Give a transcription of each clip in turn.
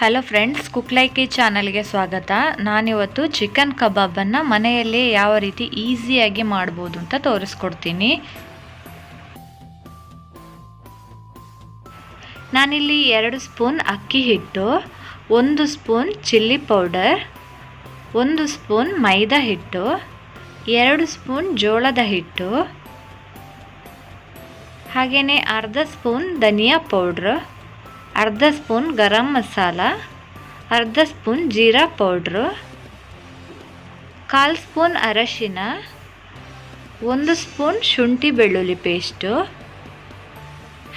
Hello friends cook ಲೈಕಿ ಚಾನಲ್ಗೆ ಸ್ವಾಗತ. ನಾನಿವತ್ತು ಚಿಕನ್ ಕಬಾಬನ್ನು ಮನೆಯಲ್ಲಿ ಯಾವ ರೀತಿ ಈಸಿಯಾಗಿ ಮಾಡ್ಬೋದು ಅಂತ ತೋರಿಸ್ಕೊಡ್ತೀನಿ. ನಾನಿಲ್ಲಿ ಎರಡು ಸ್ಪೂನ್ ಅಕ್ಕಿ ಹಿಟ್ಟು, ಒಂದು ಸ್ಪೂನ್ ಚಿಲ್ಲಿ ಪೌಡರ್ ಒಂದು ಸ್ಪೂನ್ ಮೈದಾ ಹಿಟ್ಟು, ಎರಡು ಸ್ಪೂನ್ ಜೋಳದ ಹಿಟ್ಟು ಹಾಗೆಯೇ ಅರ್ಧ ಸ್ಪೂನ್ ಧನಿಯಾ ಪೌಡ್ರ್ ಅರ್ಧ ಸ್ಪೂನ್ ಗರಂ ಮಸಾಲ, ಅರ್ಧ ಸ್ಪೂನ್ ಜೀರಾ ಪೌಡ್ರು, ಕಾಲು ಸ್ಪೂನ್ ಅರಶಿನ, ಒಂದು ಸ್ಪೂನ್ ಶುಂಠಿ ಬೆಳ್ಳುಳ್ಳಿ ಪೇಸ್ಟು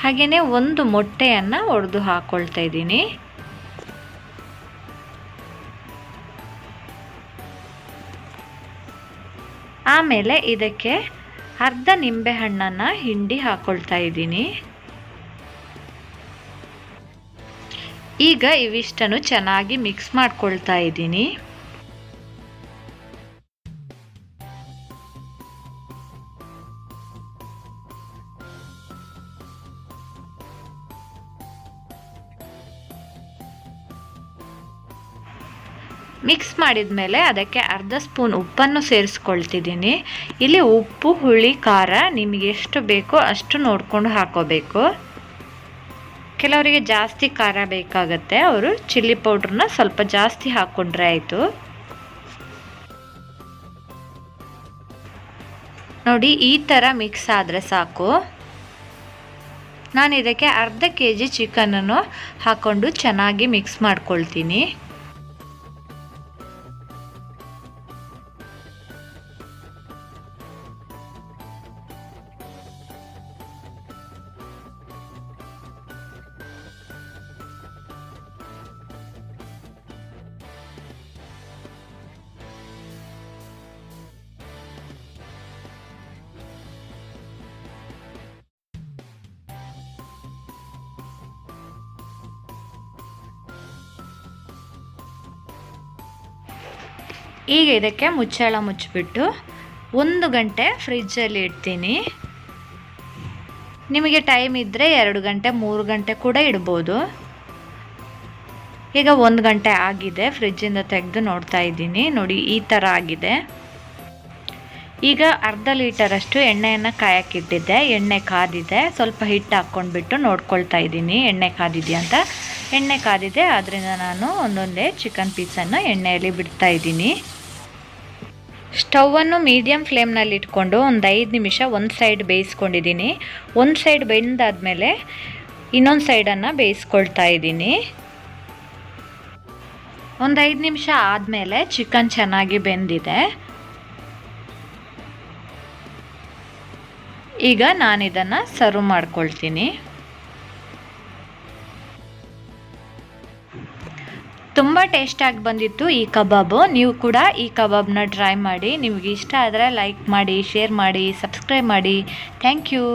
ಹಾಗೆಯೇ ಒಂದು ಮೊಟ್ಟೆಯನ್ನು ಒಡೆದು ಹಾಕ್ಕೊಳ್ತಾ ಇದ್ದೀನಿ. ಆಮೇಲೆ ಇದಕ್ಕೆ ಅರ್ಧ ನಿಂಬೆಹಣ್ಣನ್ನು ಹಿಂಡಿ ಹಾಕ್ಕೊಳ್ತಾ ಇದ್ದೀನಿ. ಈಗ ಇವಿಷ್ಟನ್ನು ಚೆನ್ನಾಗಿ ಮಿಕ್ಸ್ ಮಾಡ್ಕೊಳ್ತಾ ಇದ್ದೀನಿ. ಮಿಕ್ಸ್ ಮಾಡಿದ ಮೇಲೆ ಅದಕ್ಕೆ ಅರ್ಧ ಸ್ಪೂನ್ ಉಪ್ಪನ್ನು ಸೇರಿಸ್ಕೊಳ್ತಿದ್ದೀನಿ. ಇಲ್ಲಿ ಉಪ್ಪು, ಹುಳಿ, ಖಾರ ನಿಮಗೆ ಎಷ್ಟು ಬೇಕೋ ಅಷ್ಟು ನೋಡಿಕೊಂಡು ಹಾಕೋಬೇಕು. ಕೆಲವರಿಗೆ ಜಾಸ್ತಿ ಖಾರ ಬೇಕಾಗತ್ತೆ. ಅವರು ಚಿಲ್ಲಿ ಪೌಡ್ರನ್ನ ಸ್ವಲ್ಪ ಜಾಸ್ತಿ ಹಾಕ್ಕೊಂಡ್ರೆ ಆಯಿತು. ನೋಡಿ, ಈ ಥರ ಮಿಕ್ಸ್ ಆದರೆ ಸಾಕು. ನಾನು ಇದಕ್ಕೆ ಅರ್ಧ ಕೆ ಜಿ ಚಿಕನನ್ನು ಹಾಕ್ಕೊಂಡು ಚೆನ್ನಾಗಿ ಮಿಕ್ಸ್ ಮಾಡ್ಕೊಳ್ತೀನಿ. ಈಗ ಇದಕ್ಕೆ ಮುಚ್ಚಳ ಮುಚ್ಚಿಬಿಟ್ಟು ಒಂದು ಗಂಟೆ ಫ್ರಿಜ್ಜಲ್ಲಿ ಇಡ್ತೀನಿ. ನಿಮಗೆ ಟೈಮ್ ಇದ್ದರೆ ಎರಡು ಗಂಟೆ, ಮೂರು ಗಂಟೆ ಕೂಡ ಇಡ್ಬೋದು. ಈಗ ಒಂದು ಗಂಟೆ ಆಗಿದೆ, ಫ್ರಿಜ್ಜಿಂದ ತೆಗೆದು ನೋಡ್ತಾ ಇದ್ದೀನಿ. ನೋಡಿ, ಈ ಥರ ಆಗಿದೆ. ಈಗ ಅರ್ಧ ಲೀಟರಷ್ಟು ಎಣ್ಣೆಯನ್ನು ಕಾಯಕ್ಕಿಟ್ಟಿದ್ದೆ. ಎಣ್ಣೆ ಕಾದಿದೆ. ಸ್ವಲ್ಪ ಹಿಟ್ಟು ಹಾಕ್ಕೊಂಡ್ಬಿಟ್ಟು ನೋಡ್ಕೊಳ್ತಾ ಇದ್ದೀನಿ. ಎಣ್ಣೆ ಕಾದಿದೆಯಾ ಅಂತ? ಎಣ್ಣೆ ಕಾದಿದೆ ಆದ್ದರಿಂದ ನಾನು ಒಂದೊಂದೇ ಚಿಕನ್ ಪೀಸನ್ನು ಎಣ್ಣೆಯಲ್ಲಿ ಬಿಡ್ತಾ ಇದ್ದೀನಿ. ಸ್ಟವನ್ನು ಮೀಡಿಯಮ್ ಫ್ಲೇಮ್ನಲ್ಲಿ ಇಟ್ಕೊಂಡು ಒಂದು ಐದು ನಿಮಿಷ ಒಂದು ಸೈಡ್ ಬೇಯಿಸ್ಕೊಂಡಿದ್ದೀನಿ. ಒಂದು ಸೈಡ್ ಬೆಂದಾದಮೇಲೆ ಇನ್ನೊಂದು ಸೈಡನ್ನು ಬೇಯಿಸ್ಕೊಳ್ತಾ ಇದ್ದೀನಿ. ಒಂದು ಐದು ನಿಮಿಷ ಆದಮೇಲೆ ಚಿಕನ್ ಚೆನ್ನಾಗಿ ಬೆಂದಿದೆ. ಈಗ ನಾನಿದನ್ನು ಸರ್ವ್ ಮಾಡ್ಕೊಳ್ತೀನಿ. ತುಂಬ ಟೇಸ್ಟಾಗಿ ಬಂದಿತ್ತು ಈ ಕಬಾಬು. ನೀವು ಕೂಡ ಈ ಕಬಾಬ್ನ ಟ್ರೈ ಮಾಡಿ. ನಿಮಗೆ ಇಷ್ಟ ಆದರೆ ಲೈಕ್ ಮಾಡಿ ಶೇರ್ ಮಾಡಿ ಸಬ್ಸ್ಕ್ರೈಬ್ ಮಾಡಿ. Thank you